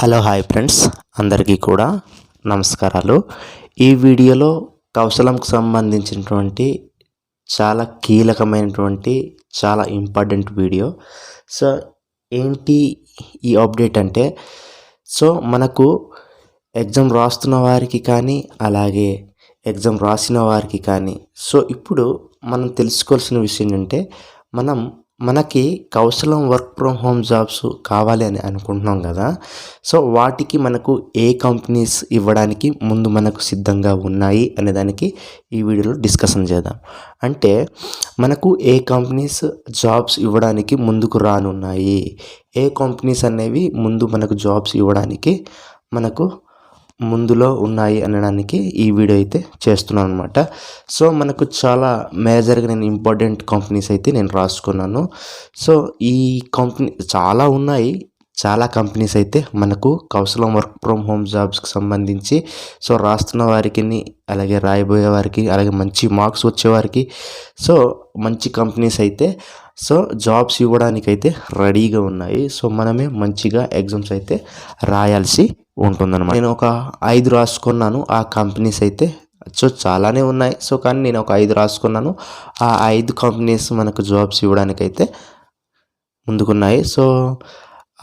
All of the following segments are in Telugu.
Hello hi friends. అందరికీ కూడా నమస్కారాలు. ఈ వీడియోలో కౌశలంకు సంబంధించినటువంటి చాలా కీలకమైనటువంటి చాలా ఇంపార్టెంట్ వీడియో. సో ఏంటి ఈ అప్డేట్ అంటే సో మనకు ఎగ్జామ్ రాస్తున్న వారికి కానీ అలాగే ఎగ్జామ్ రాసిన వారికి కానీ సో ఇప్పుడు మనం తెలుసుకోవాల్సిన విషయం ఏంటంటే మనం మనకి Kaushalam work from home jobs కావాలి అని అనుకుంటున్నాం కదా. సో వాటికి మనకు ఏ కంపెనీస్ ఇవ్వడానికి ముందు మనకు సిద్ధంగా ఉన్నాయి అనే దానికి ఈ వీడియోలో డిస్కషన్ చేద్దాం. అంటే మనకు ఏ కంపెనీస్ జాబ్స్ ఇవ్వడానికి ముందుకు రానున్నాయి? ఏ కంపెనీస్ అనేవి ముందు మనకు జాబ్స్ ఇవ్వడానికి మనకు ముందులో ఉన్నాయి అనడానికి ఈ వీడియో అయితే చేస్తున్నాను అనమాట సో మనకు చాలా మేజర్గా నేను ఇంపార్టెంట్ కంపెనీస్ అయితే నేను రాసుకున్నాను. సో ఈ కంపెనీ చాలా ఉన్నాయి. చాలా కంపెనీస్ అయితే మనకు కౌశలం వర్క్ ఫ్రమ్ హోమ్ జాబ్స్కి సంబంధించి సో రాస్తున్న వారికి అలాగే రాయబోయే వారికి అలాగే మంచి మార్క్స్ వచ్చేవారికి సో మంచి కంపెనీస్ అయితే సో జాబ్స్ ఇవ్వడానికైతే రెడీగా ఉన్నాయి. సో మనమే మంచిగా ఎగ్జామ్స్ అయితే రాయాల్సి ఉంటుందన్నమాట. నేను ఒక ఐదు రాసుకున్నాను. ఆ కంపెనీస్ అయితే సో చాలానే ఉన్నాయి. సో కానీ నేను ఒక ఐదు రాసుకున్నాను. ఆ ఐదు కంపెనీస్ మనకు జాబ్స్ ఇవ్వడానికైతే ముందుకున్నాయి. సో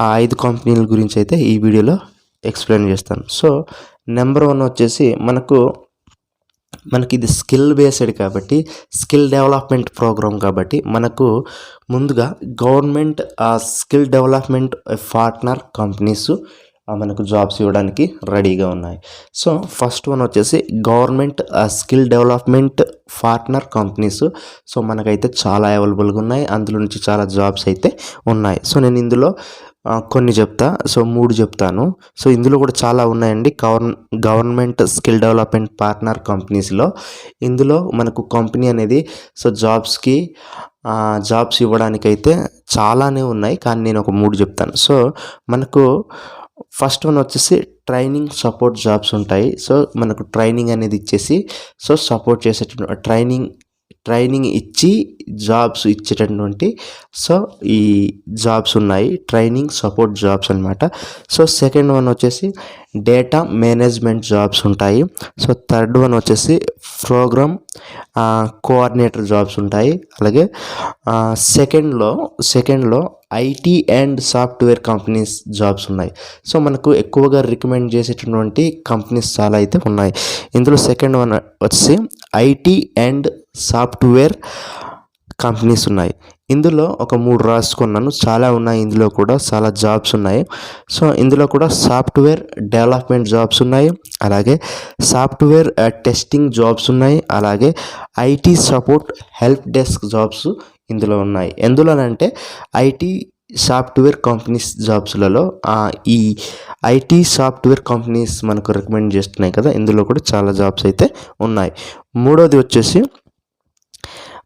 ఆ ఐదు కంపెనీల గురించి అయితే ఈ వీడియోలో ఎక్స్ప్లెయిన్ చేస్తాను. సో నెంబర్ వన్ వచ్చేసి మనకు మనకి ఇది స్కిల్ బేస్డ్ కాబట్టి స్కిల్ డెవలప్మెంట్ ప్రోగ్రామ్ కాబట్టి మనకు ముందుగా government skill development partner companies మనకు జాబ్స్ ఇవ్వడానికి రెడీగా ఉన్నాయి. సో ఫస్ట్ వన్ వచ్చేసి government skill development partner companies so మనకైతే చాలా అవైలబుల్గా ఉన్నాయి. అందులో నుంచి చాలా జాబ్స్ అయితే ఉన్నాయి. సో నేను ఇందులో కొన్ని చెప్తా. సో మూడు చెప్తాను. సో ఇందులో కూడా చాలా ఉన్నాయండి. Govern government skill development partner కంపెనీస్లో. ఇందులో మనకు కంపెనీ అనేది సో జాబ్స్కి జాబ్స్ ఇవ్వడానికైతే చాలానే ఉన్నాయి. కానీ నేను ఒక మూడు చెప్తాను. సో మనకు ఫస్ట్ వన్ వచ్చేసి ట్రైనింగ్ సపోర్ట్ జాబ్స్ ఉంటాయి. సో మనకు ట్రైనింగ్ అనేది ఇచ్చేసి సో సపోర్ట్ చేసేటువంటి ట్రైనింగ్ ట్రైనింగ్ ఇచ్చి జాబ్స్ ఇచ్చేటటువంటి సో ఈ జాబ్స్ ఉన్నాయి. ట్రైనింగ్ సపోర్ట్ జాబ్స్ అనమాట సో సెకండ్ వన్ వచ్చేసి డేటా మేనేజ్మెంట్ జాబ్స్ ఉంటాయి. సో థర్డ్ వన్ వచ్చేసి ప్రోగ్రామ్ కోఆర్డినేటర్ జాబ్స్ ఉంటాయి. అలాగే సెకండ్లో సెకండ్లో IT and software companies jobs ఉన్నాయి. సో మనకు ఎక్కువగా రికమెండ్ చేసేటటువంటి కంపెనీస్ చాలా అయితే ఉన్నాయి. ఇందులో సెకండ్ వన్ వచ్చి ఐటీ అండ్ సాఫ్ట్వేర్ కంపెనీస్ ఉన్నాయి. ఇందులో ఒక మూడు రాసుకున్నాను. చాలా ఉన్నాయి. ఇందులో కూడా చాలా జాబ్స్ ఉన్నాయి. సో ఇందులో కూడా సాఫ్ట్వేర్ డెవలప్మెంట్ జాబ్స్ ఉన్నాయి. అలాగే సాఫ్ట్వేర్ టెస్టింగ్ జాబ్స్ ఉన్నాయి. అలాగే IT support help desk jobs ఇందులో ఉన్నాయి. ఎందులోనంటే ఐటీ సాఫ్ట్వేర్ కంపెనీస్ జాబ్స్లలో ఈ ఐటీ సాఫ్ట్వేర్ కంపెనీస్ మనకు రికమెండ్ చేస్తున్నాయి కదా. ఇందులో కూడా చాలా జాబ్స్ అయితే ఉన్నాయి. మూడోది వచ్చేసి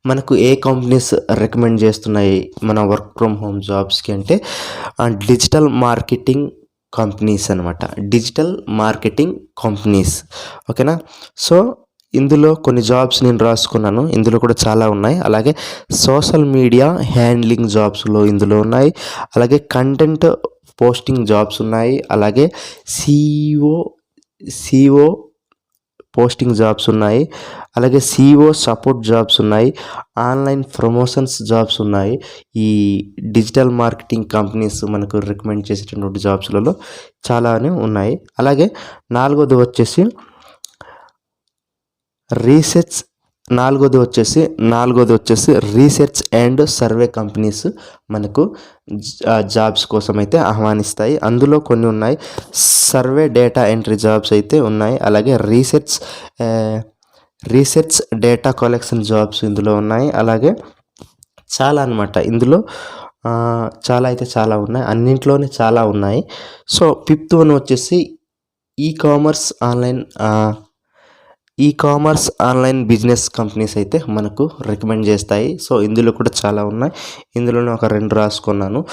మనకు ఏ కంపెనీస్ రికమెండ్ చేస్తున్నాయి మన వర్క్ ఫ్రమ్ హోమ్ జాబ్స్కి అంటే డిజిటల్ మార్కెటింగ్ కంపెనీస్ అనమాట డిజిటల్ మార్కెటింగ్ కంపెనీస్ ఓకేనా సో ఇందులో కొన్ని జాబ్స్ నేను రాసుకున్నాను. ఇందులో కూడా చాలా ఉన్నాయి. అలాగే సోషల్ మీడియా హ్యాండ్లింగ్ జాబ్స్లో ఇందులో ఉన్నాయి. అలాగే కంటెంట్ పోస్టింగ్ జాబ్స్ ఉన్నాయి. అలాగే సిఇఓ సిఓ పోస్టింగ్ జాబ్స్ ఉన్నాయి. అలాగే సిఓ సపోర్ట్ జాబ్స్ ఉన్నాయి. ఆన్లైన్ ప్రమోషన్స్ జాబ్స్ ఉన్నాయి. ఈ డిజిటల్ మార్కెటింగ్ కంపెనీస్ మనకు రికమెండ్ చేసేటటువంటి జాబ్స్లలో చాలానే ఉన్నాయి. అలాగే నాలుగోది వచ్చేసి రీసెర్చ్ నాలుగోది వచ్చేసి నాలుగోది వచ్చేసి రీసెర్చ్ అండ్ సర్వే కంపెనీస్ మనకు జాబ్స్ కోసం అయితే ఆహ్వానిస్తాయి. అందులో కొన్ని ఉన్నాయి. సర్వే డేటా ఎంట్రీ జాబ్స్ అయితే ఉన్నాయి. అలాగే research research data collection jobs ఇందులో ఉన్నాయి. అలాగే చాలా అన్నమాట. ఇందులో చాలా అయితే చాలా ఉన్నాయి. అన్నింట్లోనే చాలా ఉన్నాయి. సో ఫిఫ్త్ వన్ వచ్చేసి e commerce online e commerce online business companies అయితే మనకు రికమెండ్ చేస్తాయి. సో ఇందులో కూడా చాలా ఉన్నాయి. ఇందులోనే ఒక రెండు రాసుకున్నాను.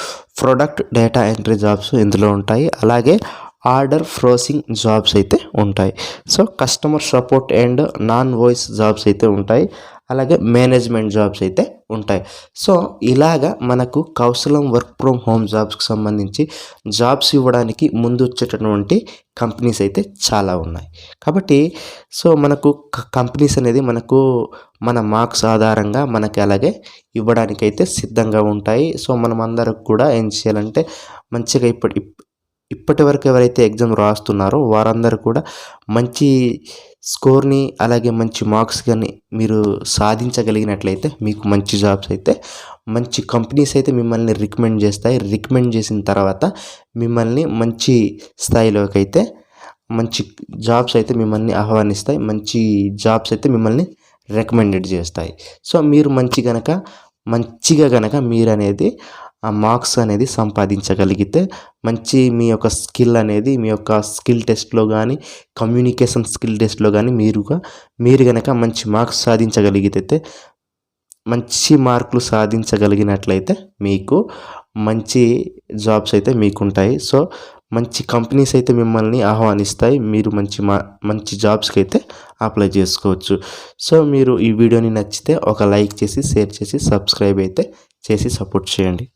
ప్రొడక్ట్ డేటా ఎంట్రీ జాబ్స్ ఇందులో ఉంటాయి. అలాగే ఆర్డర్ ఫ్రోసింగ్ జాబ్స్ అయితే ఉంటాయి. So customer support and non voice jobs అయితే ఉంటాయి. అలాగే మేనేజ్మెంట్ జాబ్స్ అయితే ఉంటాయి. సో ఇలాగా మనకు కౌశలం వర్క్ ఫ్రమ్ హోమ్ జాబ్స్కి సంబంధించి జాబ్స్ ఇవ్వడానికి ముందు వచ్చేటటువంటి కంపెనీస్ అయితే చాలా ఉన్నాయి. కాబట్టి సో మనకు కంపెనీస్ అనేది మనకు మన మార్క్స్ ఆధారంగా మనకి అలాగే ఇవ్వడానికైతే సిద్ధంగా ఉంటాయి. సో మనం అందరికి కూడా ఏం చేయాలంటే మంచిగా ఇప్పటి ఇప్పటి వరకు ఎవరైతే ఎగ్జామ్ రాస్తున్నారో వారందరూ కూడా మంచి స్కోర్ని అలాగే మంచి మార్క్స్ కానీ మీరు సాధించగలిగినట్లయితే మీకు మంచి జాబ్స్ అయితే మంచి కంపెనీస్ అయితే మిమ్మల్ని రికమెండ్ చేస్తాయి. రికమెండ్ చేసిన తర్వాత మిమ్మల్ని మంచి స్థాయిలోకి అయితే మంచి జాబ్స్ అయితే మిమ్మల్ని ఆహ్వానిస్తాయి. మంచి జాబ్స్ అయితే మిమ్మల్ని రికమెండెడ్ చేస్తాయి. సో మీరు మంచి గనక మంచిగా గనక మీరు అనేది ఆ మార్క్స్ అనేది సంపాదించగలిగితే మంచి మీ యొక్క స్కిల్ అనేది మీ యొక్క స్కిల్ టెస్ట్లో కానీ కమ్యూనికేషన్ స్కిల్ టెస్ట్లో కానీ మీరుగా మీరు కనుక మంచి మార్క్స్ సాధించగలిగితే మంచి మార్కులు సాధించగలిగినట్లయితే మీకు మంచి జాబ్స్ అయితే మీకు ఉంటాయి సో మంచి కంపెనీస్ అయితే మిమ్మల్ని ఆహ్వానిస్తాయి. మీరు మంచి మా మంచి జాబ్స్కి అయితే అప్లై చేసుకోవచ్చు. సో మీరు ఈ వీడియోని నచ్చితే ఒక లైక్ చేసి షేర్ చేసి సబ్స్క్రైబ్ అయితే చేసి సపోర్ట్ చేయండి.